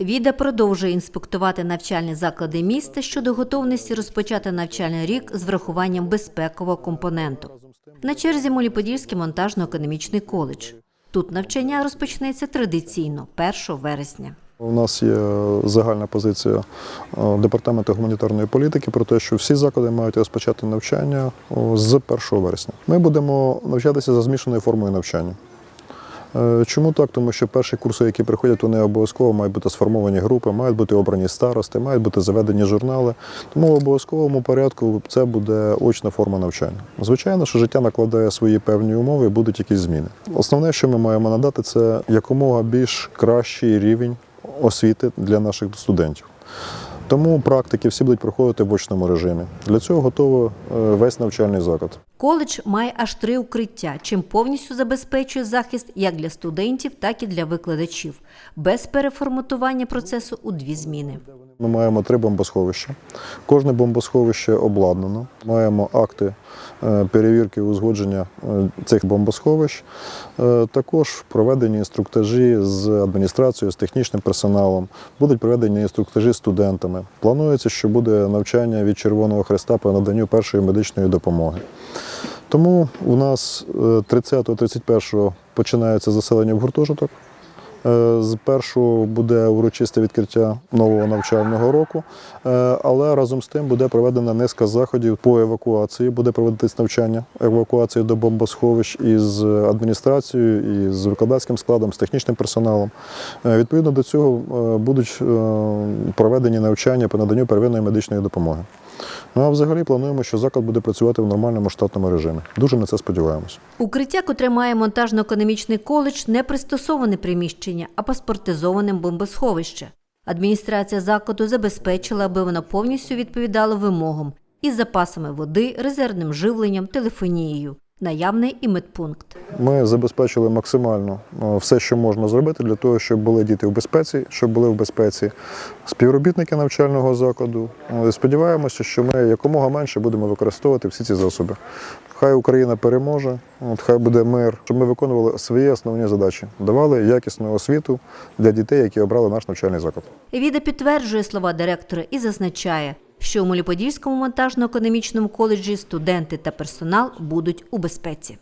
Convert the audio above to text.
Віда продовжує інспектувати навчальні заклади міста щодо готовності розпочати навчальний рік з врахуванням безпекового компоненту. На черзі Моліподільський монтажно-економічний коледж. Тут навчання розпочнеться традиційно 1 вересня. У нас є загальна позиція е, департаменту гуманітарної політики про те, що всі заклади мають розпочати навчання з 1 вересня. Ми будемо навчатися за змішаною формою навчання. Е, Чому так? Тому що перші курси, які приходять, вони обов'язково мають бути сформовані групи, мають бути обрані старости, мають бути заведені журнали. Тому в обов'язковому порядку це буде очна форма навчання. Звичайно, що життя накладає свої певні умови, і будуть якісь зміни. Основне, що ми маємо надати, це якомога більш кращий рівень освіти для наших студентів. Тому практики всі будуть проходити в очному режимі. Для цього готовий е, весь навчальний заклад. Коледж має аж три укриття, чим повністю забезпечує захист як для студентів, так і для викладачів, без переформатування процесу у дві зміни. Ми маємо три бомбосховища. Кожне бомбосховище обладнано. Маємо акти е, перевірки узгодження е, цих бомбосховищ. Е, Також проведені інструктажі з адміністрацією, з технічним персоналом. Будуть проведені інструктажі з студентами. Планується, що буде навчання від Червоного Хреста по наданню першої медичної допомоги. Тому у нас е, 30-31 починається заселення в гуртожиток. Е, З першого буде урочисте відкриття нового навчального року, Е, але разом з тим буде проведена низка заходів по евакуації. Буде проводитись навчання евакуації до бомбосховищ із адміністрацією, із викладацьким складом, з технічним персоналом. Е, Відповідно до цього е, будуть е, проведені навчання по наданню первинної медичної допомоги. Ну а взагалі плануємо, що заклад буде працювати в нормальному штатному режимі. Дуже на це сподіваємось. Укриття, котре має монтажно-економічний коледж, не пристосоване приміщення, а паспортизоване бомбосховище. Адміністрація закладу забезпечила, аби воно повністю відповідало вимогам із запасами води, резервним живленням, телефонією. Наявний і медпункт. Ми забезпечили максимально е, все, що можна зробити для того, щоб були діти в безпеці, щоб були в безпеці співробітники навчального закладу. Е, Сподіваємося, що ми якомога менше будемо використовувати всі ці засоби. Хай Україна переможе, от хай буде мир, щоб ми виконували свої основні задачі, давали якісну освіту для дітей, які обрали наш навчальний заклад. Віда підтверджує слова директора і зазначає, що у Моліподільському монтажно-економічному коледжі студенти та персонал будуть у безпеці.